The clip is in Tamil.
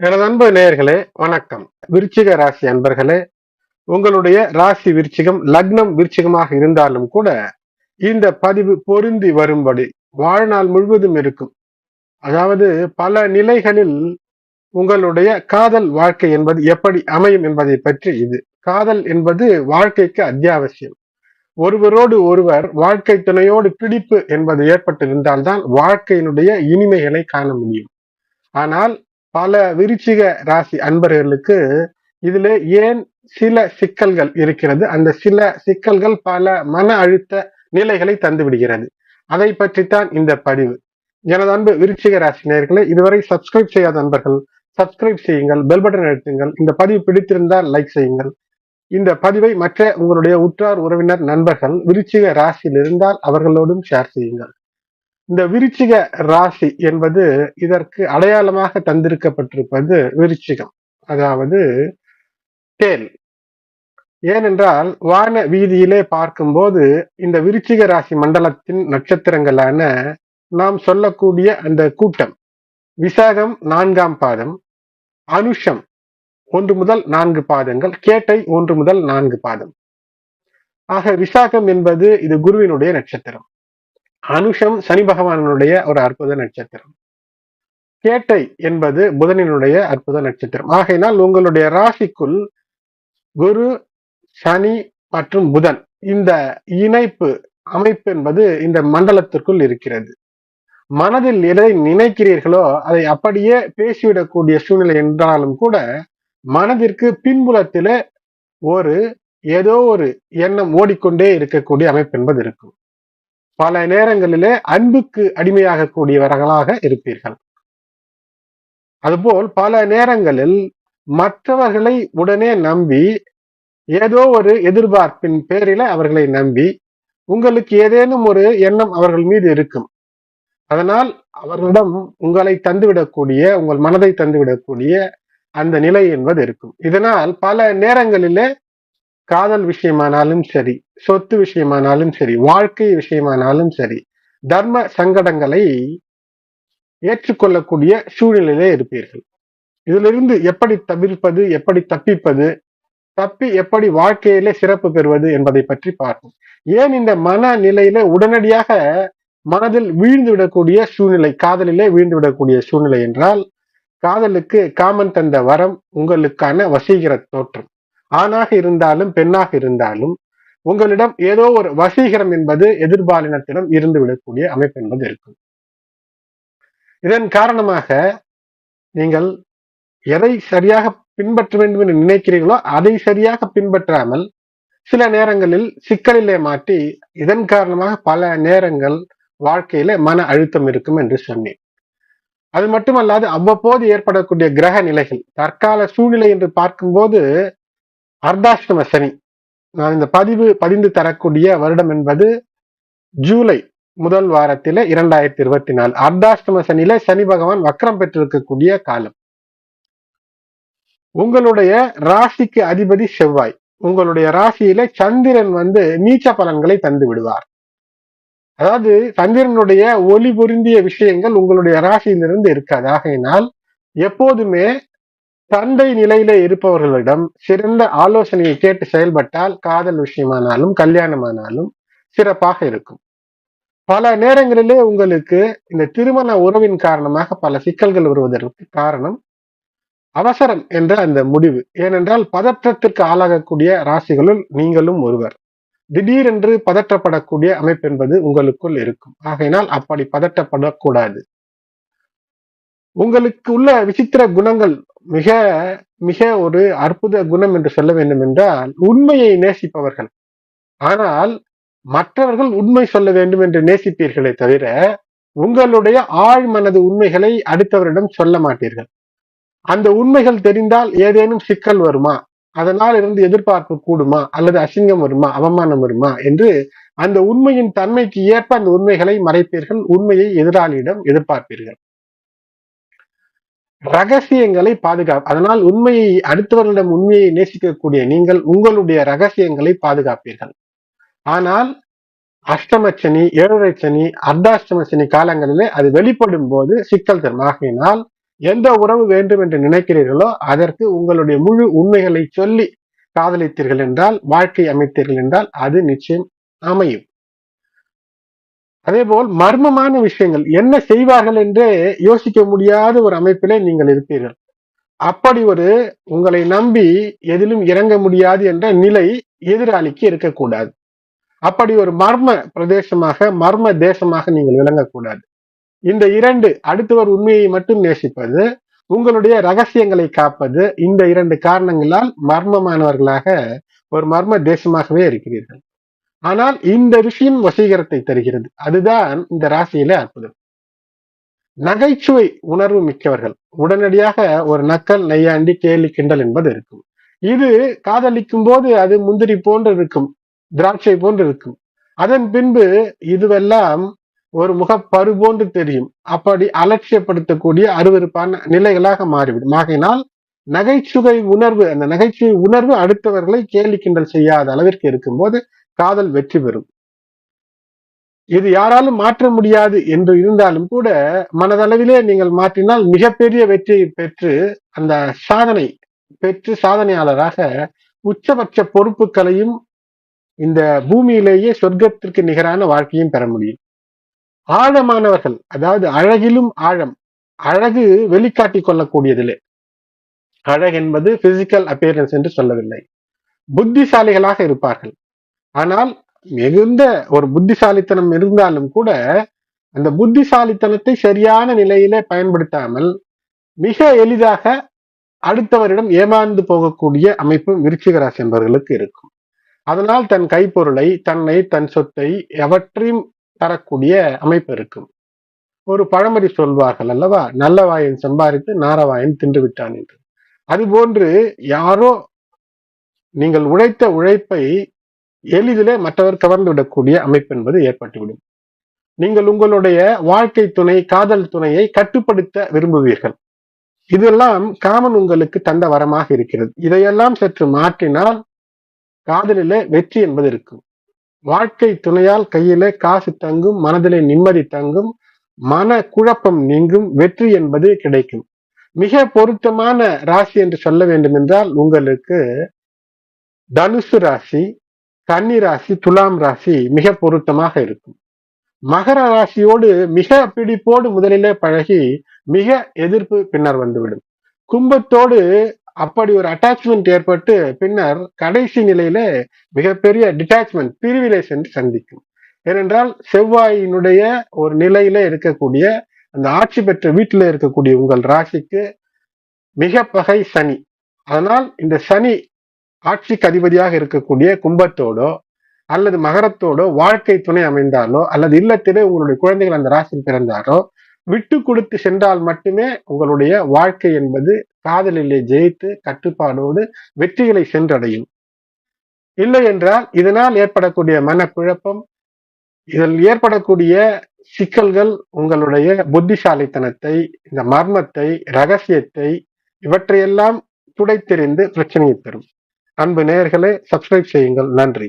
எனது அன்பு நேயர்களே வணக்கம். விருச்சிக ராசி அன்பர்களே உங்களுடைய ராசி விருச்சிகம் லக்னம் விருச்சிகமாக இருந்தாலும் கூட இந்த பதிவு பொருந்தி வரும்படி வாழ்நாள் முழுவதும் இருக்கும். அதாவது பல நிலைகளில் உங்களுடைய காதல் வாழ்க்கை என்பது எப்படி அமையும் என்பதை பற்றி இது. காதல் என்பது வாழ்க்கைக்கு அத்தியாவசியம். ஒருவரோடு ஒருவர் வாழ்க்கை துணையோடு பிடிப்பு என்பது ஏற்பட்டிருந்தால்தான் வாழ்க்கையினுடைய இனிமைகளை காண முடியும். ஆனால் பல விருச்சிக ராசி அன்பர்களுக்கு இதுல ஏன் சில சிக்கல்கள் இருக்கிறது? அந்த சில சிக்கல்கள் பல மன அழுத்த நிலைகளை தந்து விடுகிறது அதை பற்றித்தான் இந்த பதிவு. எனது அன்பு விருச்சிக ராசி நேர்களை இதுவரை சப்ஸ்கிரைப் செய்யாத அன்பர்கள் சப்ஸ்கிரைப் செய்யுங்கள் பெல் பட்டன் அழுத்துங்கள். இந்த பதிவு பிடித்திருந்தால் லைக் செய்யுங்கள். இந்த பதிவை மற்ற உங்களுடைய உற்றார் உறவினர் நண்பர்கள் விருச்சிக ராசியில் இருந்தால் அவர்களோடும் ஷேர் செய்யுங்கள். இந்த விருச்சிக ராசி என்பது இதற்கு அடையாளமாக தந்திருக்கப்பட்டிருப்பது விருச்சிகம் அதாவது தேல் ஏனென்றால் வான வீதியிலே பார்க்கும்போது இந்த விருச்சிக ராசி மண்டலத்தின் நட்சத்திரங்களான நாம் சொல்லக்கூடிய அந்த கூட்டம் விசாகம் நான்காம் பாதம் அனுஷம் ஒன்று முதல் நான்கு பாதங்கள் கேட்டை ஒன்று முதல் நான்கு பாதம். ஆக விசாகம் என்பது இது குருவினுடைய நட்சத்திரம். அனுஷம் சனி பகவானுடைய ஒரு அற்புத நட்சத்திரம். கேட்டை என்பது புதனினுடைய அற்புத நட்சத்திரம். ஆகையினால் உங்களுடைய ராசிக்குள் குரு சனி மற்றும் புதன் இந்த இணைப்பு அமைப்பு என்பது இந்த மண்டலத்திற்குள் இருக்கிறது. மனதில் எதை நினைக்கிறீர்களோ அதை அப்படியே பேசிவிடக்கூடிய சூழ்நிலை என்றாலும் கூட மனதிற்கு பின்புலத்தில ஒரு ஏதோ ஒரு எண்ணம் ஓடிக்கொண்டே இருக்கக்கூடிய அமைப்பு என்பது இருக்கும். பல நேரங்களிலே அன்புக்கு அடிமையாக கூடியவர்களாக இருப்பீர்கள். அதுபோல் பல நேரங்களில் மற்றவர்களை உடனே நம்பி ஏதோ ஒரு எதிர்பார்ப்பின் பேரில அவர்களை நம்பி உங்களுக்கு ஏதேனும் ஒரு எண்ணம் அவர்கள் மீது இருக்கும். அதனால் அவர்களிடம் உங்களை தந்துவிடக்கூடிய உங்கள் மனதை தந்துவிடக்கூடிய அந்த நிலை என்பது இருக்கும். இதனால் பல நேரங்களிலே காதல் விஷயமானாலும் சரி சொத்து விஷயமானாலும் சரி வாழ்க்கை விஷயமானாலும் சரி தர்ம சங்கடங்களை ஏற்றுக்கொள்ளக்கூடிய சூழ்நிலையிலே இருப்பீர்கள். இதிலிருந்து எப்படி தவிர்ப்பது எப்படி தப்பிப்பது தப்பி எப்படி வாழ்க்கையிலே சிறப்பு பெறுவது என்பதை பற்றி பார்ப்போம். ஏன் இந்த மன நிலையில உடனடியாக மனதில் வீழ்ந்து விடக்கூடிய சூழ்நிலை காதலிலே வீழ்ந்து விடக்கூடிய சூழ்நிலை என்றால் காதலுக்கு காமன் தந்த வரம் உங்களுக்கான வசீகர தோற்றம். ஆணாக இருந்தாலும் பெண்ணாக இருந்தாலும் உங்களிடம் ஏதோ ஒரு வசீகரம் என்பது எதிர்பாலினத்திடம் இருந்து விடக்கூடிய அமைப்பு என்பது இருக்கும். இதன் காரணமாக நீங்கள் எதை சரியாக பின்பற்ற வேண்டும் என்று நினைக்கிறீர்களோ அதை சரியாக பின்பற்றாமல் சில நேரங்களில் சிக்கலிலே மாட்டி இதன் காரணமாக பல நேரங்கள் வாழ்க்கையில மன அழுத்தம் இருக்கும் என்று சொன்னேன். அது மட்டுமல்லாது அவ்வப்போது ஏற்படக்கூடிய கிரக நிலைகள் தற்கால சூழ்நிலை என்று பார்க்கும்போது அர்த்தாஷ்டம சனி. நான் இந்த பதிவு பதிந்து தரக்கூடிய வருடம் என்பது ஜூலை முதல் வாரத்தில இரண்டாயிரத்தி இருபத்தி நாலு அர்த்தாஷ்டம சனியில சனி பகவான் வக்கரம் பெற்றிருக்கக்கூடிய காலம். உங்களுடைய ராசிக்கு அதிபதி செவ்வாய். உங்களுடைய ராசியில சந்திரன் வந்து நீச்ச பலன்களை தந்து விடுவார். அதாவது சந்திரனுடைய ஒளி பொருந்திய விஷயங்கள் உங்களுடைய ராசியிலிருந்து இருக்காது. ஆகையினால் எப்போதுமே தந்தை நிலையில இருப்பவர்களிடம் சிறந்த ஆலோசனையை கேட்டு செயல்பட்டால் காதல் விஷயமானாலும் கல்யாணமானாலும் சிறப்பாக இருக்கும். பல நேரங்களிலே உங்களுக்கு இந்த திருமண உறவின் காரணமாக பல சிக்கல்கள் வருவதற்கு காரணம் அவசரம் என்ற அந்த முடிவு. ஏனென்றால் பதற்றத்திற்கு ஆளாகக்கூடிய ராசிகளுள் நீங்களும் ஒருவர். திடீரென்று பதற்றப்படக்கூடிய அமைப்பு என்பது உங்களுக்குள் இருக்கும். ஆகையினால் அப்படி பதற்றப்படக்கூடாது. உங்களுக்கு உள்ள விசித்திர குணங்கள் மிக மிக ஒரு அற்புத குணம் என்று சொல்ல வேண்டும் என்றால் உண்மையை நேசிப்பவர்கள். ஆனால் மற்றவர்கள் உண்மை சொல்ல வேண்டும் என்று நேசிப்பீர்களே தவிர உங்களுடைய ஆழ் மனது உண்மைகளை அடுத்தவரிடம் சொல்ல மாட்டீர்கள். அந்த உண்மைகள் தெரிந்தால் ஏதேனும் சிக்கல் வருமா? அதனால் இருந்து எதிர்பார்ப்பு கூடுமா? அல்லது அசிங்கம் வருமா? அவமானம் வருமா? என்று அந்த உண்மையின் தன்மைக்கு ஏற்ப அந்த உண்மைகளை மறைப்பீர்கள். உண்மையை எதிராளியிடம் எதிர்பார்ப்பீர்கள். ரகசியங்களை பாதுகாப்பு அதனால் உண்மையை அடுத்தவர்களிடம் உண்மையை நேசிக்கக்கூடிய நீங்கள் உங்களுடைய ரகசியங்களை பாதுகாப்பீர்கள். ஆனால் அஷ்டம சனி ஏழரை சனி அர்த்தாஷ்டம சனி காலங்களிலே அது வெளிப்படும் போது சிக்கல் தரும். ஆகையினால் எந்த உறவு வேண்டும் என்று நினைக்கிறீர்களோ அதற்கு உங்களுடைய முழு உண்மைகளை சொல்லி காதலித்தீர்கள் என்றால் வாழ்க்கை அமைத்தீர்கள் என்றால் அது நிச்சயம் அமையும். அதே போல் மர்மமான விஷயங்கள். என்ன செய்வார்கள் என்றே யோசிக்க முடியாத ஒரு அமைப்பிலே நீங்கள் இருப்பீர்கள். அப்படி ஒரு உங்களை நம்பி எதிலும் இறங்க முடியாது என்ற நிலை எதிராளிக்கு இருக்கக்கூடாது. அப்படி ஒரு மர்ம பிரதேசமாக மர்ம தேசமாக நீங்கள் விளங்கக்கூடாது. இந்த இரண்டு அடுத்தவர் உண்மையை மட்டும் நேசிப்பது உங்களுடைய ரகசியங்களை காப்பது இந்த இரண்டு காரணங்களால் மர்மமானவர்களாக ஒரு மர்ம தேசமாகவே இருக்கிறீர்கள். ஆனால் இந்த விஷயம் வசீகரத்தை தருகிறது. அதுதான் இந்த ராசியில அற்புதம். நகைச்சுவை உணர்வு மிக்கவர்கள். உடனடியாக ஒரு நக்கல் நையாண்டி கேலி கிண்டல் என்பது இருக்கும். இது காதலிக்கும் போது அது முந்திரி போன்று இருக்கும். திராட்சை போன்று இருக்கும். அதன் பின்பு இதுவெல்லாம் ஒரு முகப்பரு போன்று தெரியும். அப்படி அலட்சியப்படுத்தக்கூடிய அருவருப்பான நிலைகளாக மாறிவிடும். ஆகையினால் நகைச்சுவை உணர்வு அந்த நகைச்சுவை உணர்வு அடுத்தவர்களை கேலி கிண்டல் செய்யாத அளவிற்கு இருக்கும்போது காதல் வெற்றி பெறும். இது யாராலும் மாற்ற முடியாது என்று இருந்தாலும் கூட மனதளவிலே நீங்கள் மாற்றினால் மிகப்பெரிய வெற்றியை பெற்று அந்த சாதனை பெற்று சாதனையாளராக உச்சபட்ச பொறுப்புகளையும் இந்த பூமியிலேயே சொர்க்கத்திற்கு நிகரான வாழ்க்கையும் பெற முடியும். ஆழமானவர்கள் அதாவது அழகிலும் ஆழம் அழகு வெளிக்காட்டி கொள்ளக்கூடியதில்லை அழகு என்பது பிசிக்கல் அப்பியரன்ஸ் என்று சொல்லவில்லை. புத்திசாலிகளாக இருப்பார்கள். ஆனால் மிகுந்த ஒரு புத்திசாலித்தனம் இருந்தாலும் கூட அந்த புத்திசாலித்தனத்தை சரியான நிலையிலே பயன்படுத்தாமல் மிக எளிதாக அடுத்தவரிடம் ஏமாந்து போகக்கூடிய அமைப்பு விருச்சிக ராசி என்பவர்களுக்கு இருக்கும். அதனால் தன் கைப்பொருளை தன்னை தன் சொத்தை எவற்றையும் தரக்கூடிய அமைப்பு இருக்கும். ஒரு பழமொழி சொல்வார்கள் அல்லவா? நல்ல வாயன் சம்பாதித்து நாரவாயன் தின்று விட்டான் என்று. அதுபோன்று யாரோ நீங்கள் உழைத்த உழைப்பை எளிதிலே மற்றவர் கவர்ந்து விடக்கூடிய அமைப்பு என்பது ஏற்பட்டுவிடும். நீங்கள் உங்களுடைய வாழ்க்கை துணை காதல் துணையை கட்டுப்படுத்த விரும்புவீர்கள். இதெல்லாம் காமன் உங்களுக்கு தந்த வரமாக இருக்கிறது. இதையெல்லாம் சற்று மாற்றினால் காதலிலே வெற்றி என்பது இருக்கும். வாழ்க்கை துணையால் கையிலே காசு தங்கும் மனதிலே நிம்மதி தங்கும் மன குழப்பம் நீங்கும் வெற்றி என்பது கிடைக்கும். மிக பொருத்தமான ராசி என்று சொல்ல வேண்டும் என்றால் உங்களுக்கு தனுசு ராசி கன்னி ராசி துலாம் ராசி மிக பொருத்தமாக இருக்கும். மகர ராசியோடு மிக பிடிப்போடு முதலிலே பழகி மிக எதிர்ப்பு பின்னர் வந்துவிடும். கும்பத்தோடு அப்படி ஒரு அட்டாச்மெண்ட் ஏற்பட்டு பின்னர் கடைசி நிலையில மிகப்பெரிய டிட்டாச்மெண்ட் பிரிவிலே சென்று சந்திக்கும். ஏனென்றால் செவ்வாயினுடைய ஒரு நிலையில இருக்கக்கூடிய அந்த ஆட்சி பெற்ற வீட்டில் இருக்கக்கூடிய உங்கள் ராசிக்கு மிக பகை சனி. அதனால் இந்த சனி ஆட்சிக்கு அதிபதியாக இருக்கக்கூடிய கும்பத்தோடோ அல்லது மகரத்தோடோ வாழ்க்கை துணை அமைந்தாலோ அல்லது இல்லத்திலே உங்களுடைய குழந்தைகள் அந்த ராசியில் பிறந்தாரோ விட்டு கொடுத்து சென்றால் மட்டுமே உங்களுடைய வாழ்க்கை என்பது காதலிலே ஜெயித்து கட்டுப்பாடோடு வெற்றிகளை சென்றடையும். இல்லை என்றால் இதனால் ஏற்படக்கூடிய மனக்குழப்பம் இதில் ஏற்படக்கூடிய சிக்கல்கள் உங்களுடைய புத்திசாலித்தனத்தை இந்த மர்மத்தை ரகசியத்தை இவற்றையெல்லாம் துடைத்தெறிந்து பிரச்சனையை தரும். அன்பு நேயர்களே சப்ஸ்கிரைப் செய்யுங்கள். நன்றி.